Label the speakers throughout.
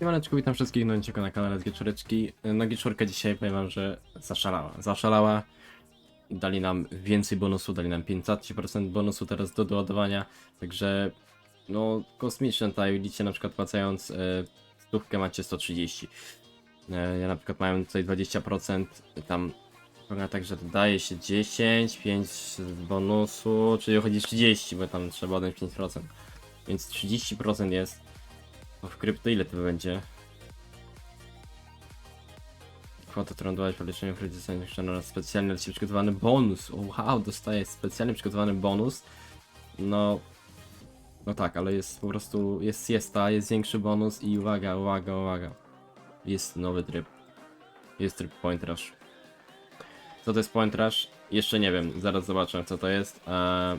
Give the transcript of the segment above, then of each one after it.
Speaker 1: Siemaneczku, witam wszystkich nowicego na kanale z Gieczoreczki. No Gieczorka dzisiaj powiem wam, że zaszalała. Zaszalała. Dali nam więcej bonusu, dali nam 500% bonusu teraz do doładowania. Także no kosmiczne tutaj widzicie na przykład płacając e, stówkę macie 130. E, ja na przykład mam tutaj 20%, tam wygląda tak, że dodaje się 10, 5 z bonusu, czyli wychodzi 30, bo tam trzeba odjąć 5%. Więc 30% jest. W krypto ile to będzie? Kwota, którą dałeś po kredytu zamieszczono na specjalnie przygotowany bonus. Wow, dostaję specjalnie przygotowany bonus. No... No tak, ale jest po prostu... Jest siesta, jest większy bonus i uwaga, uwaga, uwaga. Jest nowy tryb. Jest tryb Point Rush. Co to jest Point Rush? Jeszcze nie wiem, zaraz zobaczę co to jest. Eee,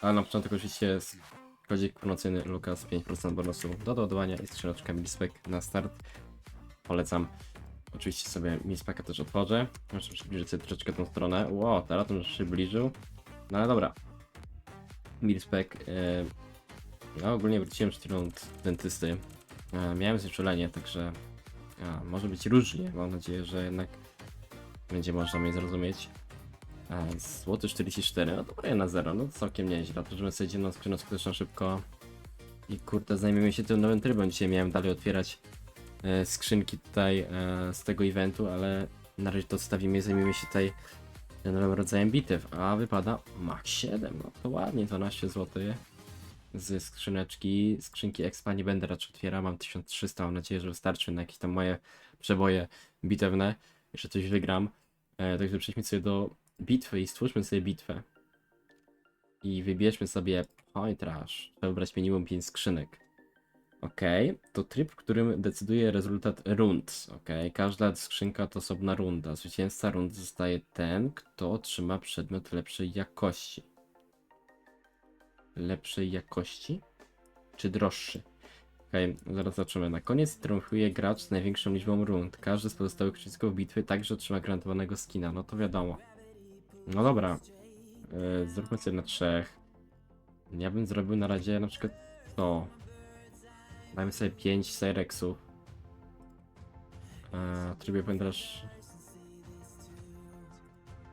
Speaker 1: ale na początek oczywiście kodzik promocyjny Lukas 5% bonusu do doładowania i skrzyneczka Milspec na start. Polecam. Oczywiście sobie Milspecka też otworzę. Muszę przybliżyć sobie troszeczkę tą stronę. Wow, teraz się przybliżył. No ale dobra. Milspec. Yy... No ogólnie wróciłem przed chwilą od dentysty. E, miałem znieczulenie, także a, może być różnie. Mam nadzieję, że jednak będzie można mnie zrozumieć. Złoty 44, no dobra, na 0, no całkiem nieźle. Otworzymy sobie dzienną skrzyneczkę też na szybko. I kurde, zajmiemy się tym nowym trybem. Dzisiaj miałem dalej otwierać e, skrzynki tutaj e, z tego eventu, ale na razie to odstawimy i zajmiemy się tutaj nowym rodzajem bitew. A wypada Max 7, no to ładnie, 12 zł z skrzyneczki. Skrzynki Expa nie będę raczej otwierał, mam 1300, mam nadzieję, że wystarczy na jakieś tam moje przeboje bitewne. Jeszcze coś wygram. E, także przejdźmy sobie do bitwy i stwórzmy sobie bitwę. I wybierzmy sobie Point Rush. Trzeba wybrać minimum 5 skrzynek. Ok, to tryb, w którym decyduje rezultat rund. Ok, każda skrzynka to osobna runda. Zwycięzca rund zostaje ten, kto otrzyma przedmiot lepszej jakości. Lepszej jakości? Czy droższy? Okej, zaraz zobaczymy. Na koniec triumfuje gracz z największą liczbą rund. Każdy z pozostałych uczestników bitwy także otrzyma gwarantowanego skina. No to wiadomo. No dobra. Yy, zróbmy sobie na trzech. Ja bym zrobił na razie na przykład to. Dajmy sobie 5 Cyrexów. Eee, trybie pamiętasz.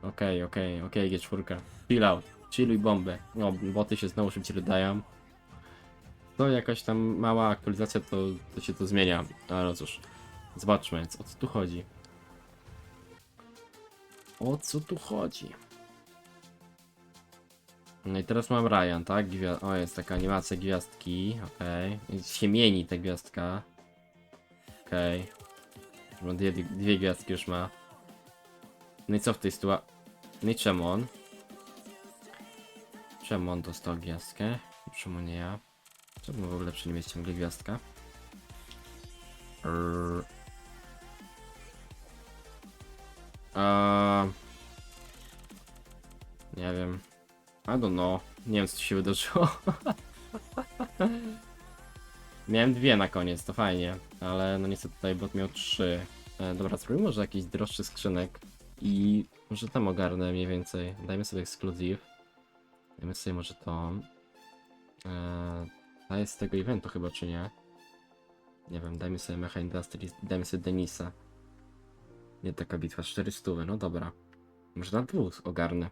Speaker 1: Okej, okej, okej, G4. Chill out. Chilluj bombę. No, boty się znowu szybciej dodają. To jakaś tam mała aktualizacja, to, to się to zmienia. Ale no cóż. Zobaczmy, o co tu chodzi. O co tu chodzi? No i teraz mam Ryan, tak? Gwia o, jest taka animacja gwiazdki, okej. Okay. Się mieni ta gwiazdka. Okej. Okay. Dwie, dwie gwiazdki już ma. No i co w tej sytuacji? No i czemu on? Czemu on dostał gwiazdkę? Czemu nie ja? Czemu w ogóle przy nim jest ciągle gwiazdka? Eee, nie wiem. I don't know. Nie wiem co tu się wydarzyło. Miałem dwie na koniec, to fajnie. Ale no niestety tutaj bot miał trzy. E, dobra, spróbujmy może jakiś droższy skrzynek. I może tam ogarnę mniej więcej. Dajmy sobie ekskluzyw. Dajmy sobie może to. Eee, ta jest z tego eventu chyba, czy nie? Nie wiem, dajmy sobie Mecha Industries, dajmy sobie Denisa. Nie taka bitwa, 400, no dobra. Może na dwóch ogarnę.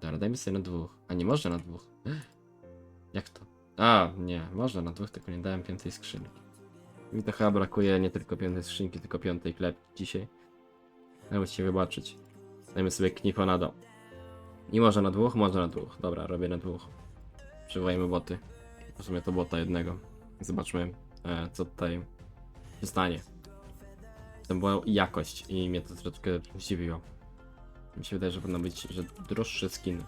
Speaker 1: Dobra, dajmy sobie na dwóch. A nie można na dwóch. Jak to? A, nie, można na dwóch, tylko nie dałem piątej skrzynki. Mi to chyba brakuje nie tylko piątej skrzynki, tylko piątej klep dzisiaj. Ale musicie wybaczyć. Dajmy sobie Knifonado. Nie można na dwóch? Można na dwóch. Dobra, robię na dwóch. Przywołajmy boty. W sumie to bota jednego. Zobaczmy, e, co tutaj się stanie. To była jakość i mnie to troszeczkę zdziwiło. Mi się wydaje, że powinno być, że droższy skin.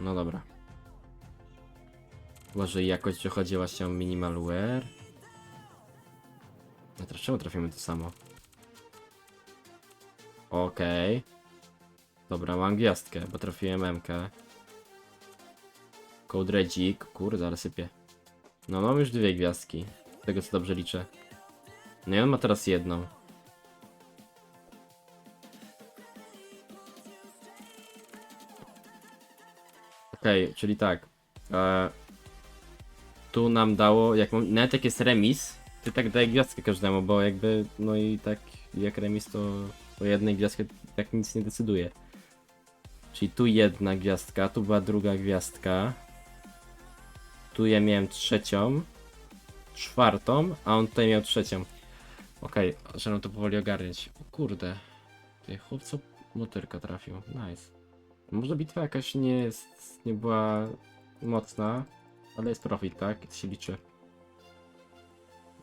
Speaker 1: No dobra. Chyba, że jakość chodzi właśnie o minimal wear. No teraz czemu trafimy to samo? Okej. Dobra, mam gwiazdkę, bo trafiłem MK. Code Redzik, kurde, ale sypie. No mam już dwie gwiazdki, z tego co dobrze liczę. No i on ma teraz jedną. Okej, czyli tak. E, tu nam dało, jak nawet jak jest remis, ty tak daj gwiazdkę każdemu, bo jakby, no i tak jak remis to o jednej gwiazdkę tak nic nie decyduje. Czyli tu jedna gwiazdka, tu była druga gwiazdka. Tu ja miałem trzecią, czwartą, a on tutaj miał trzecią. Okej, okay, trzeba to powoli ogarniać. O kurde, ty chłopco motyrka trafił, nice. Może bitwa jakaś nie jest, nie była mocna, ale jest profit, tak? To się liczy.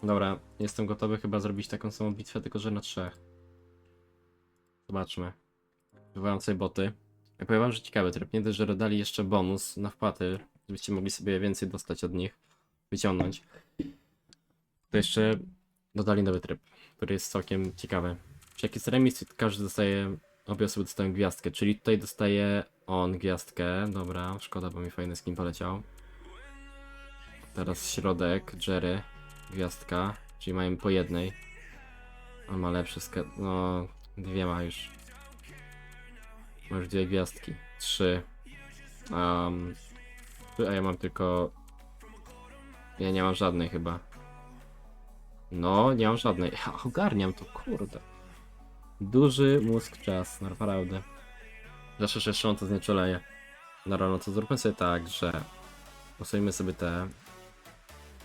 Speaker 1: Dobra, jestem gotowy chyba zrobić taką samą bitwę, tylko że na trzech. Zobaczmy. Wywołam sobie boty. Ja powiem wam, że. Nie dość, że dodali jeszcze bonus na wpłaty, żebyście mogli sobie więcej dostać od nich, wyciągnąć. To jeszcze dodali nowy tryb, który jest całkiem ciekawy. Czy jak jest remis, każdy dostaje, obie osoby dostają gwiazdkę, czyli tutaj dostaje on gwiazdkę. Dobra, szkoda, bo mi fajny skin poleciał. Teraz środek, Jerry, gwiazdka, czyli mają po jednej. On ma lepsze sk... no dwie ma już. Ma już dwie gwiazdki, trzy. Um, a ja mam tylko... Ja nie mam żadnej chyba. No, nie mam żadnej. Ja ogarniam to, kurde. Duży mózg czas, naprawdę. Zawsze to znieczulenie. No to zróbmy sobie tak, że Postawimy sobie te.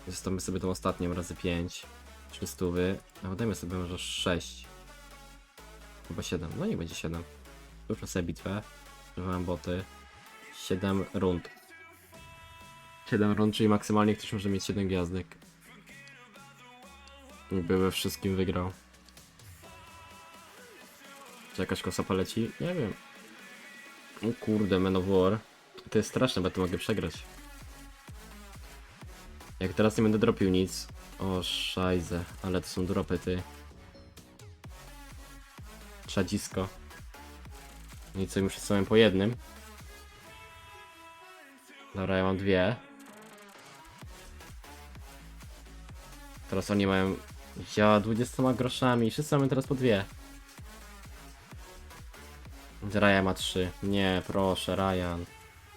Speaker 1: Zostawimy sobie tą ostatnią razy 5. 300. A dajmy sobie może 6. Chyba 7. No nie będzie 7. Zróbmy sobie bitwę. Używam boty. 7 rund. 7 rund, czyli maksymalnie ktoś może mieć 7 gwiazdek. I by we wszystkim wygrał. Czy jakaś kosa poleci? Nie wiem. O kurde, Man of War. To jest straszne, bo to mogę przegrać. Jak teraz nie będę dropił nic. O, szajze, ale to są dropy, ty. Trzadzisko. No I co, już są po jednym. Dobra, ja mam dwie. Teraz oni mają... Ja, 20 groszami, wszyscy mamy teraz po dwie. Ryan ma trzy. Nie, proszę, Ryan.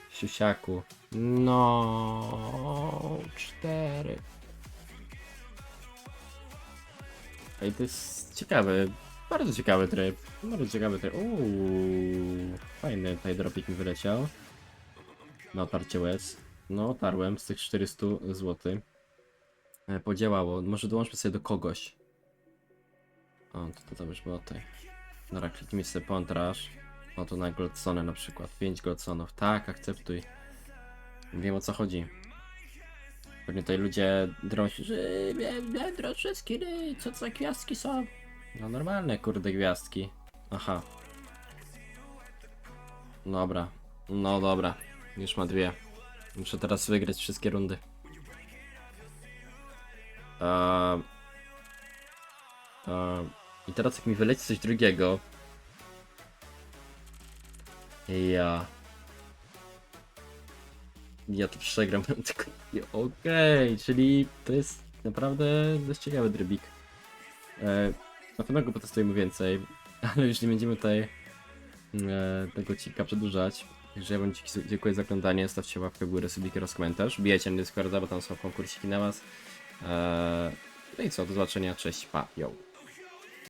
Speaker 1: Siusiaku. No, cztery. Ej, to jest ciekawy, bardzo ciekawy tryb. Bardzo ciekawy tryb. Uuu, fajny tutaj dropik mi wyleciał. Na otarcie łez. No, otarłem z tych 400 zł. E, Podziałało. Może dołączmy sobie do kogoś. O, to, to tam już było tutaj. Dobra, kliknijmy sobie kontraż. No to na Goldsone na przykład. 5 Goldsonów. Tak, akceptuj. Wiem o co chodzi. Pewnie tutaj ludzie drą się, że droższe skiny, co za gwiazdki są. No normalne kurde gwiazdki. Aha. Dobra. No dobra. Już ma dwie. Muszę teraz wygrać wszystkie rundy. Eee, eee, I teraz jak mi wyleci coś drugiego. Ja. Ja to przegram, tylko... Okej, czyli to jest naprawdę dość ciekawy drybik. E, na pewno go potestujemy więcej, ale już nie będziemy tutaj e, tego odcinka przedłużać. Także ja wam dziękuję za oglądanie, stawcie łapkę w górę, subiki oraz komentarz. Bijecie na Discorda, bo tam są konkursiki na was. E, no i co, do zobaczenia, cześć, pa.